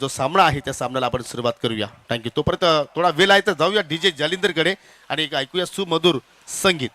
जो सामना आहे त्या सामन्याला आपण सुरुवात करूया. थँक्यू तोपर्यंत थोडा वेळ आहे तर जाऊया. डीजे जालिंदरकडे आणि एक ऐकूया सुमधुर संगीत.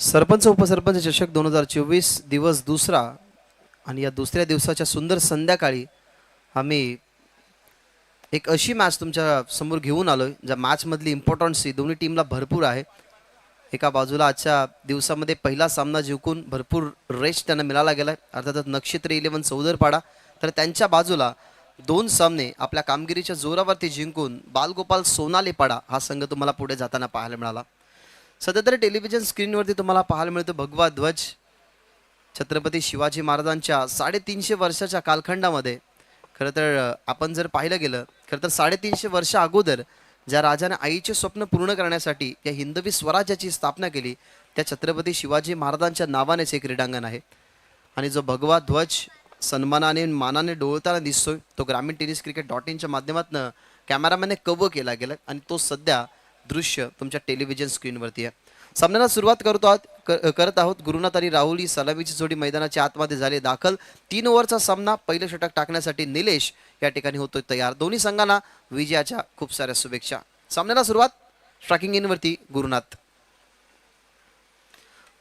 सरपंच उपसरपंच चषक दोन हजार चोवीस दिवस दुसरा आणि या दुसऱ्या दिवसाच्या सुंदर संध्याकाळी आम्ही एक अशी मॅच तुमच्यासमोर घेऊन आहे ज्या मॅचमधली इम्पॉर्टन्सी दोन्ही टीमला भरपूर आहे. एका बाजूला आजच्या दिवसामध्ये पहिला सामना जिंकून भरपूर रेस्ट त्यांना मिळाला गेला आहे अर्थातच नक्षत्र इलेव्हन चौदरपाडा तर त्यांच्या बाजूला दोन सामने आपल्या कामगिरीच्या जोरावरती जिंकून बालगोपाल सोनालेपाडा हा संघ तुम्हाला पुढे जाताना पाहायला मिळाला. सध्या तरी टेलिव्हिजन स्क्रीनवरती तुम्हाला पाहायला मिळतो भगवा ध्वज. छत्रपती शिवाजी महाराजांच्या साडेतीनशे वर्षाच्या कालखंडामध्ये खरं तर आपण जर पाहिलं गेलं खरं तर साडेतीनशे वर्ष अगोदर ज्या राजाने आईचे स्वप्न पूर्ण करण्यासाठी या हिंदवी स्वराज्याची स्थापना केली त्या छत्रपती शिवाजी महाराजांच्या नावानेच हे क्रीडांगण आहे. आणि जो भगवा ध्वज सन्मानाने मानाने डोळताना दिसतोय तो ग्रामीण टेनिस क्रिकेट डॉट इनच्या माध्यमातून कॅमेरामॅनने कव्ह केला गेला आणि तो सध्या दृश्य तुमच्या टेलिव्हिजन स्क्रीनवरती आहे. सामन्याला सुरुवात करतो आहोत करत आहोत गुरुनाथ आणि राहुल. ही सलामीची जोडी मैदानाच्या आतमध्ये झाली. दाखल तीन ओव्हरचा सामना पहिलं षटक टाकण्यासाठी निलेश या ठिकाणी होतोय तयार. दोन्ही संघांना विजयाच्या खूप साऱ्या शुभेच्छा. सामन्याला सुरुवात स्ट्रायकिंग इनवरती गुरुनाथ.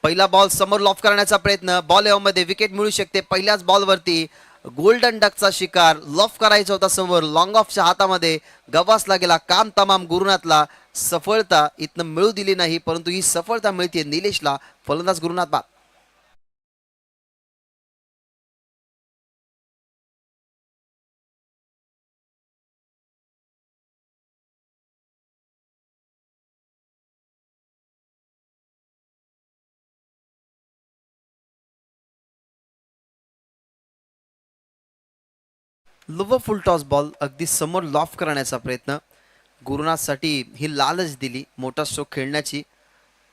पहिला बॉल समोर लॉफ करण्याचा प्रयत्न. बॉल एव्हमध्ये विकेट मिळू शकते. पहिल्याच बॉलवरती गोल्डन डकचा शिकार लफ करायचा होता समोर. लॉंग ऑफच्या हातामध्ये गवासला गेला. काम तमाम गुरुनाथला सफळता इथनं मिळू दिली नाही परंतु ही सफळता मिळते निलेशला. फलंदाज गुरुनाथ बाद. लव फुल टॉस बॉल अगदी समोर लॉफ करण्याचा प्रयत्न. गुरुनाथसाठी ही लालच दिली मोठा स्ट्रोक खेळण्याची.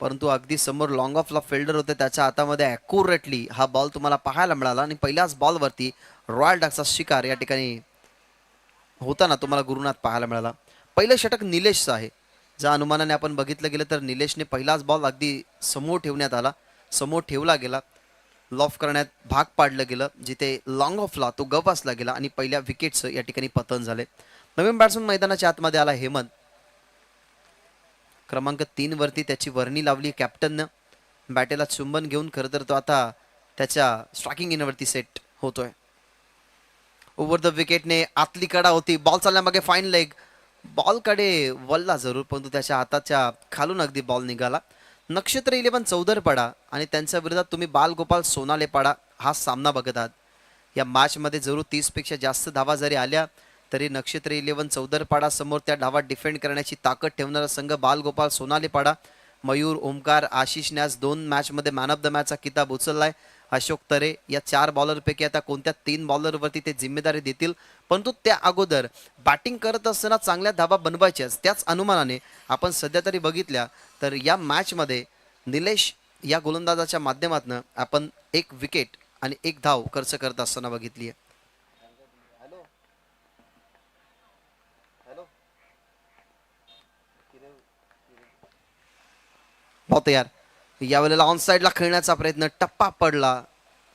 परंतु अगदी समोर लॉंग ऑफला फिल्डर होते त्याच्या हातामध्ये ॲक्युरेटली हा बॉल तुम्हाला पाहायला मिळाला आणि पहिल्याच बॉलवरती रॉयल डकचा शिकार या ठिकाणी होताना तुम्हाला गुरुनाथ पाहायला मिळाला. पहिलं षटक निलेशचं आहे. ज्या अनुमानाने आपण बघितलं गेलं तर निलेशने पहिलाच बॉल अगदी समोर ठेवण्यात आला. समोर ठेवला गेला. लॉफ करण्यात भाग पाडलं गेलं जिथे लॉंग ऑफला तो गवासला गेला आणि पहिल्या विकेटचं या ठिकाणी पतन झाले. नवीन बॅट्समन मैदानाच्या आतमध्ये आला हेमंत. क्रमांक तीन वरती त्याची वर्णी लावली कॅप्टननं बॅटेला चुंबन घेऊन खरं तर तो आता त्याच्या स्ट्रायकिंग इनवरती सेट होतोय. ओव्हर द विकेटने आतली कडा होती. बॉल चालण्यामागे फाईन लेग बॉलकडे वल्ला जरूर परंतु त्याच्या हाताच्या खालून अगदी बॉल निघाला. नक्षत्र इलेव्हन चौदरपाडा आणि त्यांच्या विरोधात तुम्ही बालगोपाल सोनालेपाडा हा सामना बघत आहात. या मॅचमध्ये जरूर तीसपेक्षा जास्त धावा जरी आल्या तरी नक्षत्र इलेव्हन चौदरपाडा समोर त्या डावात डिफेंड करण्याची ताकद ठेवणारा संघ बालगोपाल सोनालेपाडा मयूर ओमकार आशिष न्यास दोन मॅचमध्ये मॅन ऑफ द मॅचचा किताब उचललाय. अशोक तरे या चार बॉलरपैकी आता कोणत्या तीन बॉलरवरती ते जिम्मेदारी देतील? परंतु त्या अगोदर बॅटिंग करत असताना चांगल्या धाबा बनवायच्याच त्याच अनुमानाने आपण सध्या तरी बघितल्या तर या मॅचमध्ये निलेश या गोलंदाजाच्या माध्यमातून आपण एक विकेट आणि एक धाव खर्च करत असताना बघितली आहे. बॉल तयार यावेळेला ऑन साईडला खेळण्याचा प्रयत्न टप्पा पडला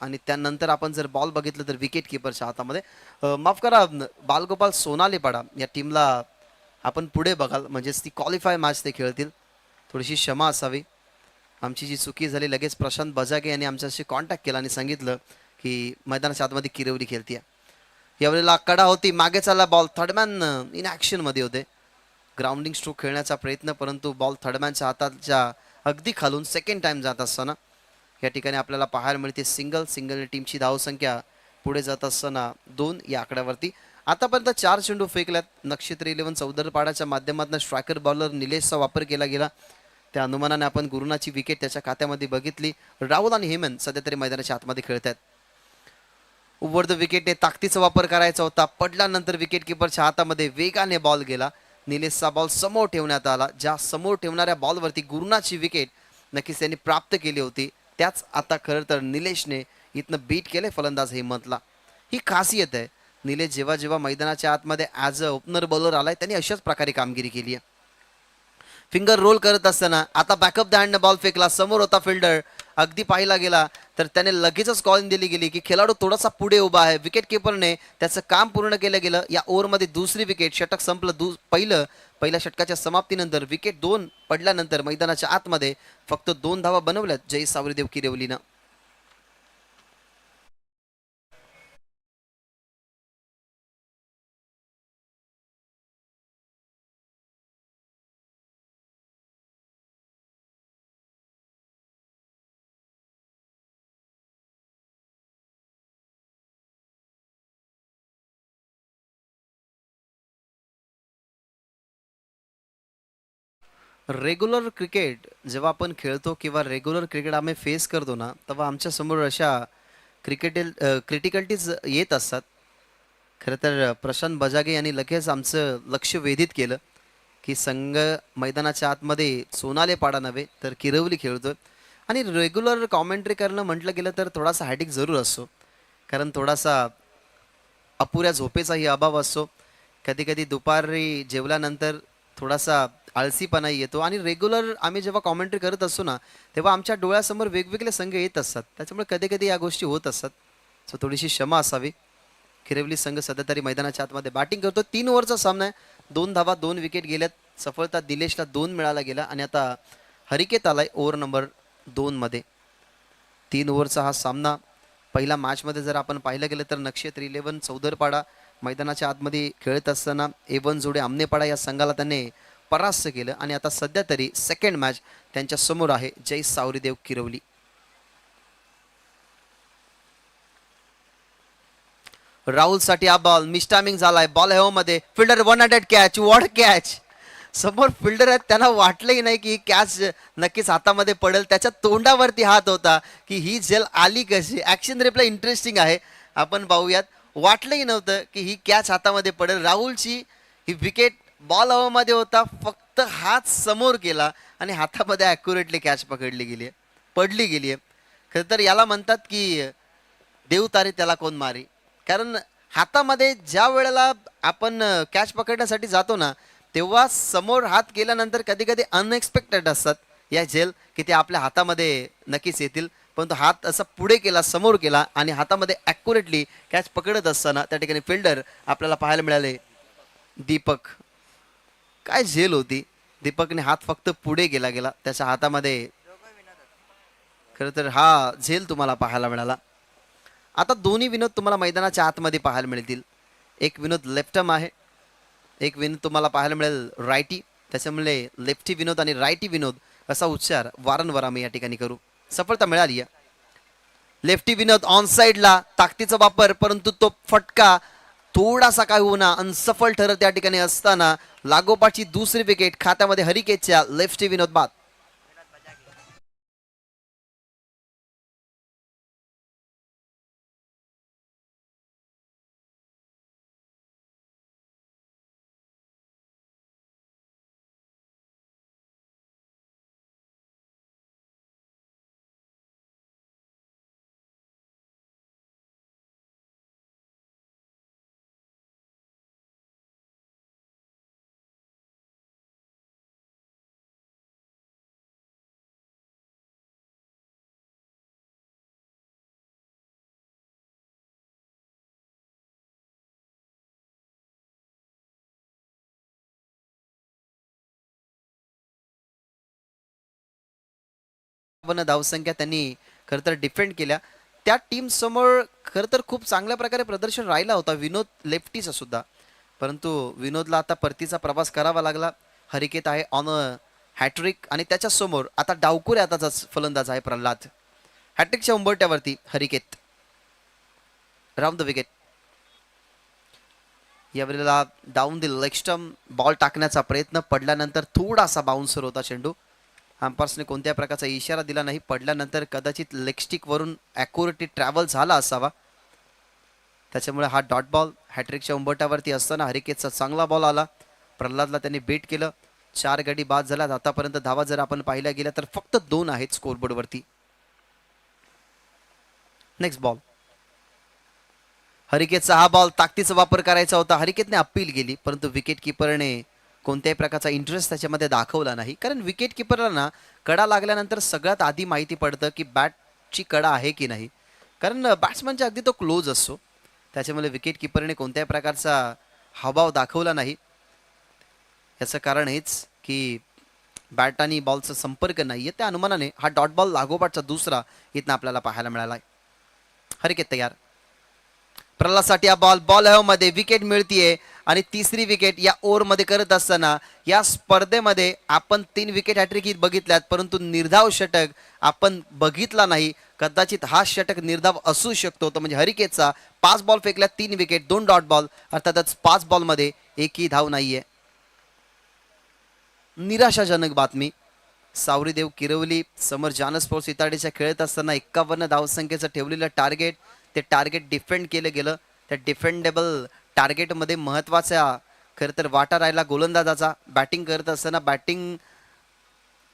आणि त्यानंतर आपण जर बॉल बघितलं तर विकेट किपरच्या हातामध्ये माफ करा बालगोपाल सोनालीपाडा या टीमला आपण पुढे बघाल म्हणजेच ती क्वालिफाय मॅच ते खेळतील. थोडीशी क्षमा असावी. आमची जी चुकी झाली लगेच प्रशांत बजागे यांनी आमच्याशी कॉन्टॅक्ट केला आणि सांगितलं की मैदानाच्या आतमध्ये किरवली खेळतीये. यावेळेला कडा होती मागे चालला बॉल थर्डमॅन इन ॲक्शनमध्ये होते. ग्राउंडिंग स्ट्रोक खेळण्याचा प्रयत्न परंतु बॉल थर्डमॅनच्या हाताच्या अगदी खालून सेकंड टाइम जात असताना या ठिकाणी आपल्याला पाहायला मिळते सिंगल सिंगल टीमची धावसंख्या पुढे जात असताना दोन या आकड्यावरती. आतापर्यंत चार चेंडू फेकल्यात. नक्षत्र इलेव्हन चौदरपाडाच्या माध्यमातून स्ट्रायकर बॉलर निलेशचा वापर केला गेला. त्या अनुमानाने आपण गुरुनाची विकेट त्याच्या खात्यामध्ये बघितली. राहुल आणि हेमंत सध्या तरी मैदानाच्या आतमध्ये खेळत आहेत ओव्हर द विकेटने ताकदीचा वापर करायचा होता. पडल्यानंतर विकेट किपरच्या हातामध्ये वेगाने बॉल गेला. निलेशचा बॉल समोर ठेवण्यात आला. ज्या समोर ठेवणाऱ्या बॉलवरती गुरुनाची विकेट नक्कीच त्यांनी प्राप्त केली होती. त्याच आता खरं तर निलेशने इथनं बीट केले फलंदाज हेमंतला. ही खासियत आहे. निलेश जेव्हा जेव्हा मैदानाच्या आतमध्ये ॲज अ ओपनर बॉलर आलाय त्यांनी अशाच प्रकारे कामगिरी केली आहे. फिंगर रोल करत असताना आता बॅकअप द हँड बॉल फेकला समोर होता फिल्डर अगदी पाहिला गेला तर त्याने लगेचच कॉलिंग दिली गेली की खेळाडू थोडासा पुढे उभा आहे विकेट किपरने त्याचं काम पूर्ण केलं गेलं या ओव्हरमध्ये दुसरी विकेट षटक संपलं दु पहिलं पहिल्या षटकाच्या समाप्तीनंतर विकेट दोन पडल्यानंतर मैदानाच्या आतमध्ये फक्त दोन धावा बनवल्यात जय सावरीदेव किरेवलीनं. रेग्युलर क्रिकेट जेव्हा आपण खेळतो किंवा रेग्युलर क्रिकेट आम्ही फेस करतो ना तेव्हा आमच्यासमोर अशा क्रिकेटेल क्रिटिकल्टीज येत असतात. खरं तर प्रशांत बजागे यांनी लगेच आमचं लक्ष वेधित केलं की संघ मैदानाच्या आतमध्ये सोनाले पाडा नव्हे तर किरवली खेळतोय. आणि रेग्युलर कॉमेंट्री करणं म्हटलं गेलं तर थोडासा हॅटिक जरूर असतो. कारण थोडासा अपुऱ्या झोपेचाही अभाव असतो. कधी कधी दुपारी जेवल्यानंतर थोडासा आळसीपणा येतो. आणि रेग्युलर आम्ही जेव्हा कॉमेंट्री करत असतो ना तेव्हा आमच्या डोळ्यासमोर वेगवेगळे संघ येत असतात. त्याच्यामुळे कधी कधी या गोष्टी होत असतात. सो थोडीशी क्षमा असावी. खिरवली संघ सध्या तरी मैदानाच्या आतमध्ये बॅटिंग करतो. तीन ओव्हरचा सामना आहे. दोन धावा दोन विकेट गेल्यात. सफलता दिलेशला दोन मिळाला गेला. आणि आता हरिकेत आलाय ओव्हर नंबर दोनमध्ये तीन ओव्हरचा हा सामना. पहिला मॅचमध्ये जर आपण पाहिलं गेलं तर नक्षत्र इलेव्हन चौदरपाडा. मैदानाच्या आतमध्ये खेळत असताना एवन जोडे आमनेपाडा या संघाला त्याने परास्त केलं आणि आता सध्या तरी सेकंड मॅच त्यांच्यासमोर आहे जय सावरीदेव किरवली. राहुलसाठी हा बॉल मिस्टामिंग झालाय बॉल हो मध्ये. Fielder one hundred catch what catch समोर फिल्डर आहेत त्यांना वाटलंही नाही की कॅच नक्कीच हातामध्ये पडेल. त्याच्या तोंडावरती हात होता की ही झेल आली कशी? ऍक्शन रिप्लाय इंटरेस्टिंग आहे. आपण पाहूयात. वाटलंही नव्हतं की ही कॅच हातामध्ये पडेल. राहुलची ही विकेट बॉल हवामध्ये होता फक्त हात समोर केला आणि हातामध्ये ॲक्युरेटली कॅच पकडली गेली आहे पडली गेली आहे. खरं तर याला म्हणतात की देव तारे त्याला कोण मारी? कारण हातामध्ये ज्या वेळेला आपण कॅच पकडण्यासाठी जातो ना तेव्हा समोर हात गेल्यानंतर कधी कधी अनएक्सपेक्टेड असतात. या झेल की ते आपल्या हातामध्ये नक्कीच येतील. परंतु हात असा पुढे केला समोर केला आणि हातामध्ये ॲक्युरेटली कॅच पकडत असताना त्या ठिकाणी फिल्डर आपल्याला पाहायला मिळाले. दीपक. काय झेल होती? दीपकने हात फक्त पुढे गेला गेला. त्याच्या हातामध्ये खरं तर हा झेल तुम्हाला पाहायला मिळाला. आता दोन्ही विनोद तुम्हाला मैदानाच्या आतमध्ये पाहायला मिळतील. एक विनोद लेफ्टम आहे. एक विनोद तुम्हाला पाहायला मिळेल रायटी त्याच्यामुळे लेफ्टी विनोद आणि रायटी विनोद असा उच्चार वारंवार आम्ही या ठिकाणी करू. सफलता मिळाली आहे. लेफ्टी विनोद ऑन साईडला ताकदीचा वापर परंतु तो फटका थोडासा काय होईना अनसफल ठरत त्या ठिकाणी असताना लागोपाठची दुसरी विकेट खात्यामध्ये हरिकेच्या लेफ्टी विनोद बाद. वन धावसंख्या त्यांनी खरं तर डिफेंड केल्या. त्या टीमसमोर खरं तर खूप चांगल्या प्रकारे प्रदर्शन राहिला होता. विनोद लेफ्टीचा सुद्धा. परंतु विनोदला आता परतीचा प्रवास करावा लागला. हरिकेत आहे ऑन अ हॅट्रिक आणि त्याच्यासमोर आता डावकुरे आताचा फलंदाज आहे प्रल्हाद. हॅट्रिकच्या उंबरट्यावरती हरिकेत. Round the wicket. यावेळेला डाऊन दिल. लेक्स्टम बॉल टाकण्याचा प्रयत्न पडल्यानंतर थोडासा बाउन्सर होता चेंडू. अंपार्सने कोणत्या प्रकारचा इशारा दिला नाही पडल्यानंतर कदाचित लेगस्टिकवरून ॲक्युरेटी ट्रॅव्हल झाला असावा. त्याच्यामुळे हा डॉट बॉल हॅट्रिकच्या उंबटावरती असताना हरिकेतचा चांगला बॉल आला. प्रल्हादला त्यांनी बेट केलं. चार गडी बाद झाल्यात. आतापर्यंत धावा जर आपण पाहिल्या गेल्या तर फक्त दोन आहेत स्कोरबोर्डवरती नेक्स्ट बॉल हरिकेतचा हा बॉल ताकदीचा वापर करायचा होता. हरिकेतने अपील केली परंतु विकेट किपरने कोणत्याही प्रकारचा इंटरेस्ट त्याच्यामध्ये दाखवला नाही. कारण विकेट किपरला ना कडा लागल्यानंतर सगळ्यात आधी माहिती पडतं की बॅटची कडा आहे की नाही. कारण बॅट्समनच्या अगदी तो क्लोज असतो. त्याच्यामुळे विकेट किपरने कोणत्याही प्रकारचा हावभाव दाखवला नाही. याचं कारण हेच की बॅट आणि बॉलचा संपर्क नाही आहे त्या अनुमानाने हा डॉट बॉल लागोपाठचा दुसरा इथनं आपल्याला पाहायला मिळाला आहे हरिकेत तयार. प्रल्हादसाठी हा बॉल बॉलमध्ये विकेट मिळतीये. आणि तिसरी विकेट या ओव्हरमध्ये करत असताना या स्पर्धेमध्ये आपण तीन विकेट हॅट्रिक बघितल्यात परंतु निर्धाव षटक आपण बघितला नाही. कदाचित हा षटक निर्धाव असू शकतो. तो म्हणजे हरिकेतचा पाच बॉल फेकल्या तीन विकेट दोन डॉट बॉल अर्थातच पाच बॉलमध्ये एकही धाव नाहीये. निराशाजनक बातमी. सावरीदेव किरवली समोर जानस स्पोर्ट्स इताडीच्या खेळत असताना एक्कावन्न धावसंख्येचं ठेवलेलं टार्गेट ते टार्गेट डिफेंड केलं गेलं. त्या डिफेंडेबल टार्गेटमध्ये महत्त्वाचा खरं तर वाटा राहिला गोलंदाजाचा. बॅटिंग करत असताना बॅटिंग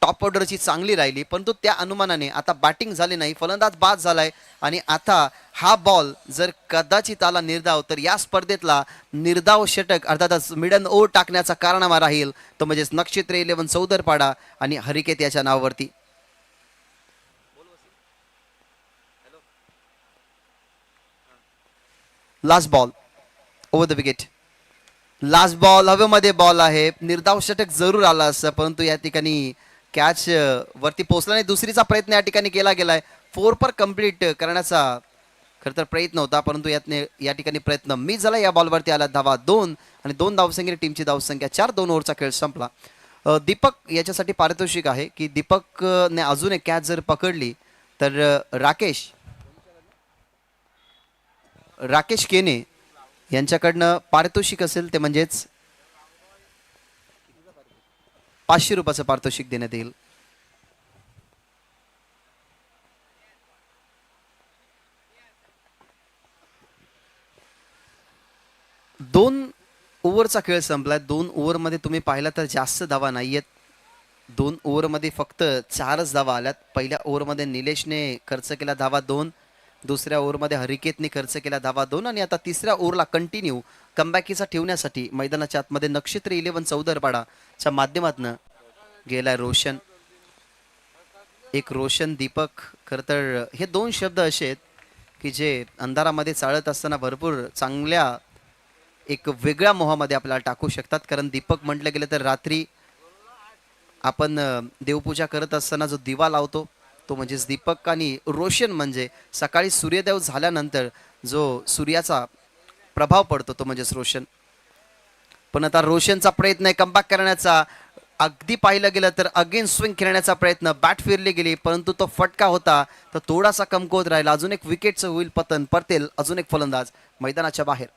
टॉप ऑर्डरची चांगली राहिली परंतु त्या अनुमानाने आता बॅटिंग झाली नाही फलंदाज बाद झालाय आणि आता हा बॉल जर कदाचित आला निर्धाव तर या स्पर्धेतला निर्धाव षटक अर्थातच मिडन ओव्हर टाकण्याचा कारणामा राहील तो म्हणजेच नक्षत्र इलेव्हन चौदरपाडा आणि हरिकेत याच्या नावावरती. Last ball. Over the wicket last ball हवेमध्ये बॉल आहे. निर्धाव षटक जरूर आला असं परंतु या ठिकाणी कॅच वरती पोहोचला नाही. दुसरीचा प्रयत्न या ठिकाणी केला गेलाय. फोर पर कंप्लीट करण्याचा खरं तर प्रयत्न होता परंतु यातने या ठिकाणी प्रयत्न मी झाला. या बॉलवरती आला धावा दोन आणि दोन धावसंख्येने टीमची धावसंख्या चार. दोन ओव्हरचा खेळ संपला. दीपक याच्यासाठी पारितोषिक आहे की दीपकने अजून एक कॅच जर पकडली तर राकेश राकेश केने यांच्याकडनं पारितोषिक असेल ते म्हणजेच पाचशे रुपयाचं पारितोषिक देण्यात येईल. दोन ओव्हरचा खेळ संपलाय. दोन ओव्हरमध्ये तुम्ही पाहिला तर जास्त धावा नाही आहेत दोन ओव्हरमध्ये फक्त चारच धावा आल्यात. पहिल्या ओव्हरमध्ये निलेशने खर्च केला धावा दोन. दुसऱ्या ओव्हरमध्ये हरिकेतने खर्च केला धावा दोन आणि आता तिसऱ्या ओव्हरला कंटिन्यू कमबॅकीचा ठेवण्यासाठी मैदानाच्या आतमध्ये नक्षत्र इलेव्हन चौदरपाडाच्या माध्यमातून गेलाय रोशन. एक रोशन दीपक खरतर हे दोन शब्द असे आहेत की जे अंधारामध्ये चाळत असताना भरपूर चांगल्या एक वेगळ्या मोहामध्ये आपल्याला टाकू शकतात. कारण दीपक म्हटलं गेलं तर रात्री आपण देवपूजा करत असताना जो दिवा लावतो तो म्हणजेच दीपक आणि रोशन म्हणजे सकाळी सूर्यदेव झाल्यानंतर जो सूर्याचा प्रभाव पडतो तो म्हणजेच रोशन. पण आता रोशनचा प्रयत्न आहे कमबॅक करण्याचा. अगदी पाहिलं गेलं तर अगेन स्विंग खेळण्याचा प्रयत्न. बॅट फिरली गेली परंतु तो फटका होता. तर थोडासा कमकुवत राहिला. अजून एक विकेटचं होईल पतन. परतेल अजून एक फलंदाज मैदानाच्या बाहेर.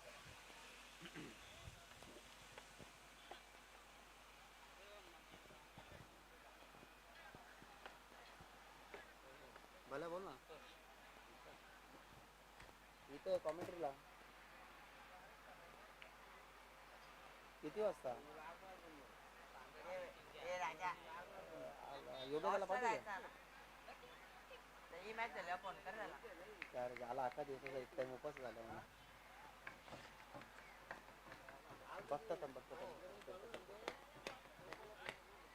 किती वाजता? झाला अख्खा दिवसाचा एक टाइम उपास झाला म्हणा.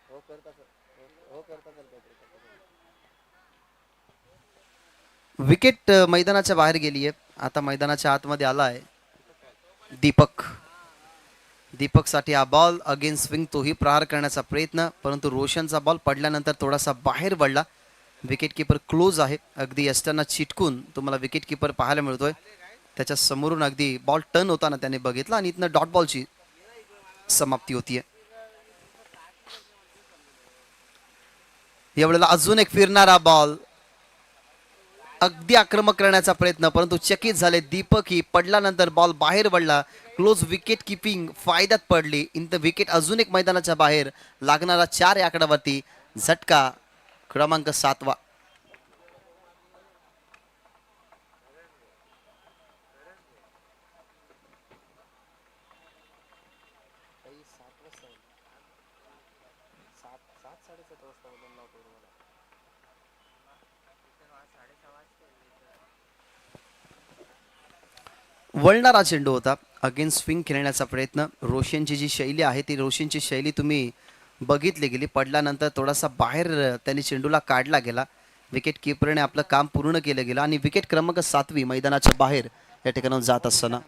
हो करत. हो- हो करत काहीतरी, करत असेल. विकेट मैदानाच्या बाहेर गेली आहे आता मैदानाच्या आतमध्ये आला आहे दीपक. दीपकसाठी हा बॉल अगेन स्विंग तोही प्रहार करण्याचा प्रयत्न परंतु रोशनचा बॉल पडल्यानंतर थोडासा बाहेर पडला विकेटकीपर क्लोज आहे. अगदी असताना चिटकून तुम्हाला विकेटकीपर पाहायला मिळतोय. त्याच्या समोरून अगदी बॉल टर्न होताना त्याने बघितला आणि इथनं डॉट बॉलची समाप्ती होतीये. यावेळेला अजून एक फिरणारा बॉल अगदी आक्रमक करण्याचा प्रयत्न परंतु चकित झाले दीपक ही. पडल्यानंतर बॉल बाहेर पडला क्लोज विकेट किपिंग फायद्यात पडली. इन द विकेट अजून एक मैदानाच्या बाहेर. लागणारा चार या आकड्यावरती झटका. क्रमांक सातवा. वळणारा चेंडू होता. अगेन्स्ट स्विंग खेळण्याचा प्रयत्न. रोशनची जी शैली आहे ती रोशनची शैली तुम्ही बघितली गेली. पडल्यानंतर थोडासा बाहेर त्यांनी चेंडूला काढला गेला. विकेट किपरने आपलं काम पूर्ण केलं गेलं. आणि विकेट क्रमांक सातवी मैदानाच्या बाहेर या ठिकाणाहून जात असताना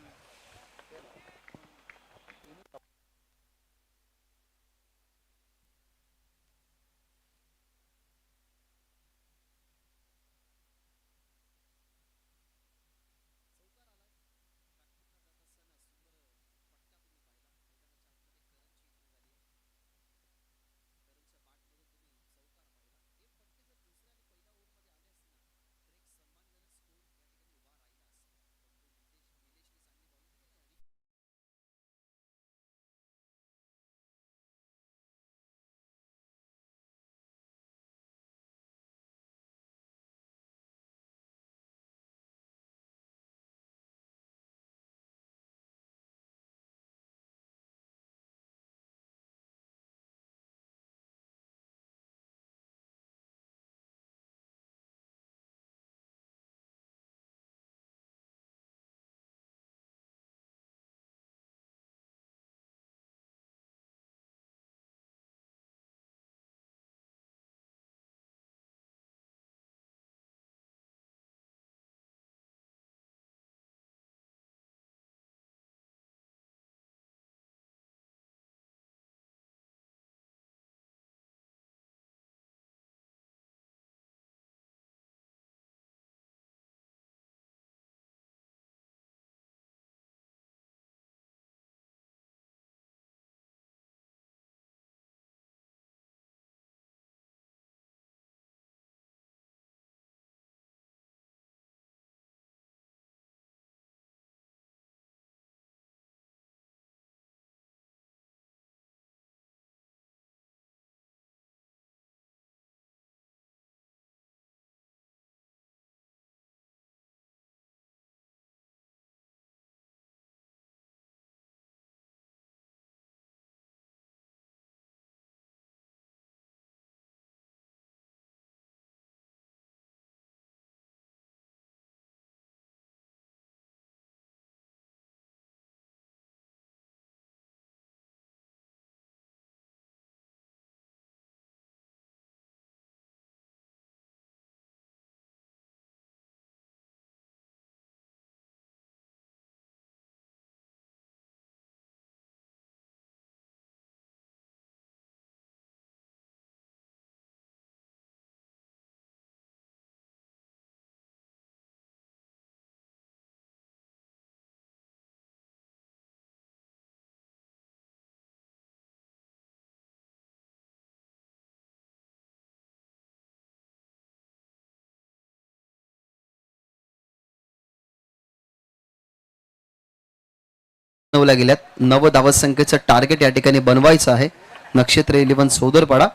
बनवल्या गेल्यात. नव धावसंख्येचं टार्गेट या ठिकाणी बनवायचं आहे. नक्षत्र इलेव्हन पडा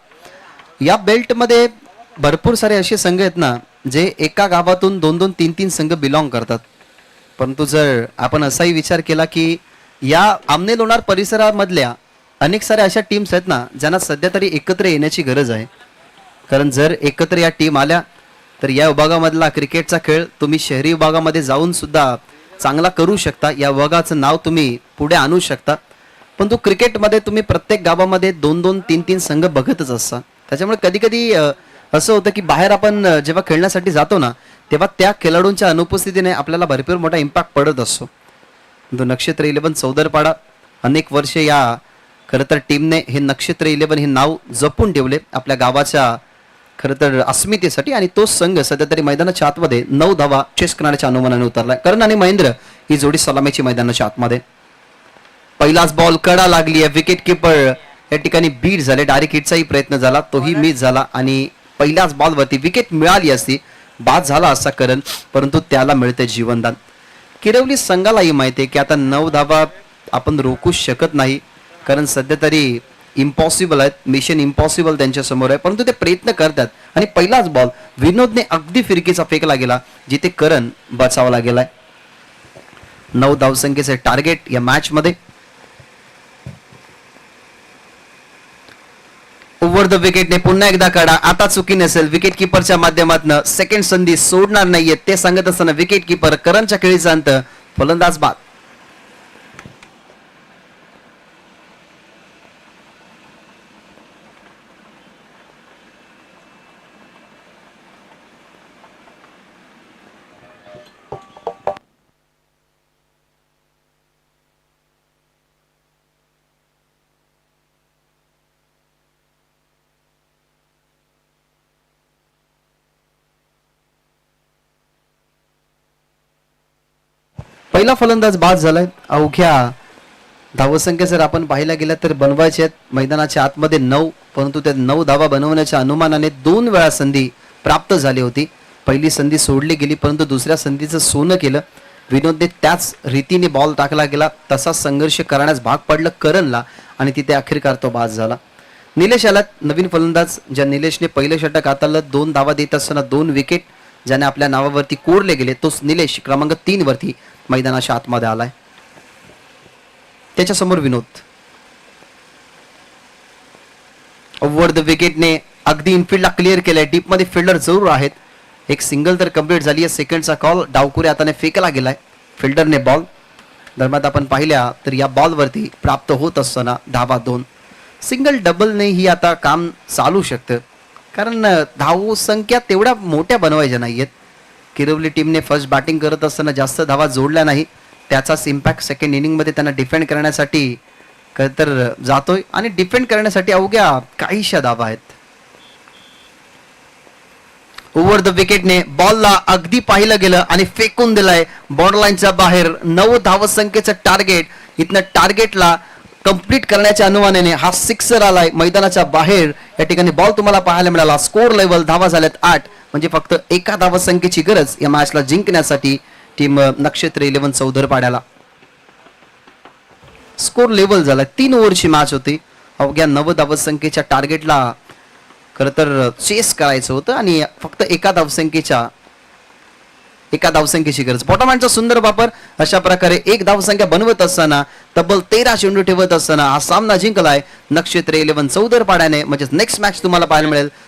या बेल्टमध्ये भरपूर सारे असे संघ आहेत ना जे एका गावातून दोन दोन तीन तीन संघ बिलॉंग करतात. परंतु जर आपण असाही विचार केला की या आमने लोणार परिसरामधल्या अनेक साऱ्या अशा टीम्स आहेत ना ज्यांना सध्या तरी एकत्र येण्याची गरज आहे. कारण जर एकत्र या टीम आल्या तर या विभागामधला क्रिकेटचा खेळ तुम्ही शहरी विभागामध्ये जाऊन सुद्धा चांगला करू शकता. या वगाचं नाव तुम्ही पुढे आणू शकता. पण तो क्रिकेटमध्ये तुम्ही प्रत्येक गावामध्ये दोन दोन तीन तीन संघ बघतच असता. त्याच्यामुळे कधी कधी असं होतं की बाहेर आपण जेव्हा खेळण्यासाठी जातो ना तेव्हा त्या खेळाडूंच्या अनुपस्थितीने आपल्याला भरपूर मोठा इम्पॅक्ट पडत असतो. तो नक्षत्र इलेवन चौदरपाडा अनेक वर्षे या खरं तर टीमने हे नक्षत्र इलेवन हे नाव जपून ठेवले. आपल्या गावाच्या खरं तर अस्मितेसाठी आणि तोच संघ सध्या तरी मैदानाच्या आतमध्ये नऊ धावा चेस करण्याच्या अनुमानाने उतरलाय. करण आणि महेंद्र ही जोडी सलामीची मैदानाच्या आतमध्ये. पहिलाच बॉल कडा लागली आहे विकेट किपर या ठिकाणी बीट झाले. डायरेक्ट हिटचाही प्रयत्न झाला. तोही मिस झाला आणि पहिल्याच बॉलवरती विकेट मिळाली असती. बाद झाला असता करण परंतु त्याला मिळते जीवनदान. किरवली संघालाही माहिती आहे की आता नऊ धावा आपण रोखू शकत नाही. कारण सध्या तरी इम्पॉसिबल आहेत मिशन इम्पॉसिबल त्यांच्यासमोर आहे. परंतु ते प्रयत्न करतात. आणि पहिलाच बॉल विनोदने अगदी फिरकीचा फेकला गेला जिथे करण बचावला गेलाय नऊ धावसंख्येचे टार्गेट या मॅच मध्ये. ओव्हर द विकेटने पुन्हा एकदा काढा. आता चुकी नसेल विकेट किपरच्या माध्यमातून सेकंड संधी सोडणार नाहीये. ते सांगत असताना विकेट किपर करणच्या खेळीचा अंत फलंदाज बाद. पहिला फलंदाज बाद झालाय. अवघ्या धावसंख्या जर आपण पाहायला गेल्या तर बनवायचे आहेत. मैदानाच्या आतमध्ये नऊ परंतु त्या नऊ धावा बनवण्याच्या अनुमानाने दोन वेळा संधी प्राप्त झाली होती. पहिली संधी सोडली गेली परंतु दुसऱ्या संधीचं सोनं केलं. विनोदने त्याच रीतीने बॉल टाकला गेला. तसा संघर्ष करण्यास भाग पडलं करणला आणि तिथे अखेरकार तो बाद झाला. निलेश आलात नवीन फलंदाज ज्या निलेशने पहिलं षटक हाताळलं दोन धावा देत असताना दोन विकेट ज्याने आपल्या नावावरती कोरले गेले तोच निलेश क्रमांक तीन वरती. मैदानाच्या आतमध्ये आलाय. त्याच्यासमोर विनोद. ओव्हर द विकेटने अगदी इनफिल्डला क्लिअर केलंय. डीपमध्ये फिल्डर जरूर आहेत. एक सिंगल तर कंप्लीट झाली आहे. सेकंडचा कॉल डावकुरे हाताने फेकला गेलाय. फिल्डरने बॉल दरम्यान आपण पाहिल्या तर या बॉलवरती प्राप्त होत असताना धावा दोन. सिंगल डबलने ही आता काम चालू शकतं. कारण धाव संख्या तेवढ्या मोठ्या बनवायच्या नाहीयेत. किरवली टीमने फर्स्ट बॅटिंग करत असताना जास्त धावा जोडल्या नाही. त्याचाच इम्पॅक्ट सेकंड इनिंगमध्ये त्यांना डिफेंड करण्यासाठी तर जातोय. आणि डिफेंड करण्यासाठी अवघ्या काहीशा धावा आहेत. ओव्हर द विकेटने बॉलला अगदी पाहिलं गेलं आणि फेकून दिलाय. बॉर्डरलाईनच्या बाहेर नऊ धावसंख्येचं टार्गेट इथनं टार्गेटला कंप्लीट करण्याच्या अनुमानाने हा सिक्सर आलाय. मैदानाच्या बाहेर या ठिकाणी बॉल तुम्हाला पाहायला मिळाला. स्कोर लेवल धावा झाल्यात आठ. म्हणजे फक्त एका धावसंख्येची गरज या मॅचला जिंकण्यासाठी टीम नक्षत्र इलेव्हन चौधर पाड्याला. स्कोर लेवल झाला. तीन ओव्हरची मॅच होती. अवघ्या नव धावसंख्येच्या टार्गेटला खरं तर चेस करायचं होतं आणि फक्त एका धावसंख्येच्या एका धावसंख्येची गरज. पोटामांचा सुंदर वापर अशा प्रकारे एक धावसंख्या बनवत असताना तब्बल तेरा चेंडू ठेवत असताना हा सामना जिंकलाय नक्षत्र इलेव्हन चौदर पाड्याने म्हणजे नेक्स्ट मॅच तुम्हाला पाहायला मिळेल.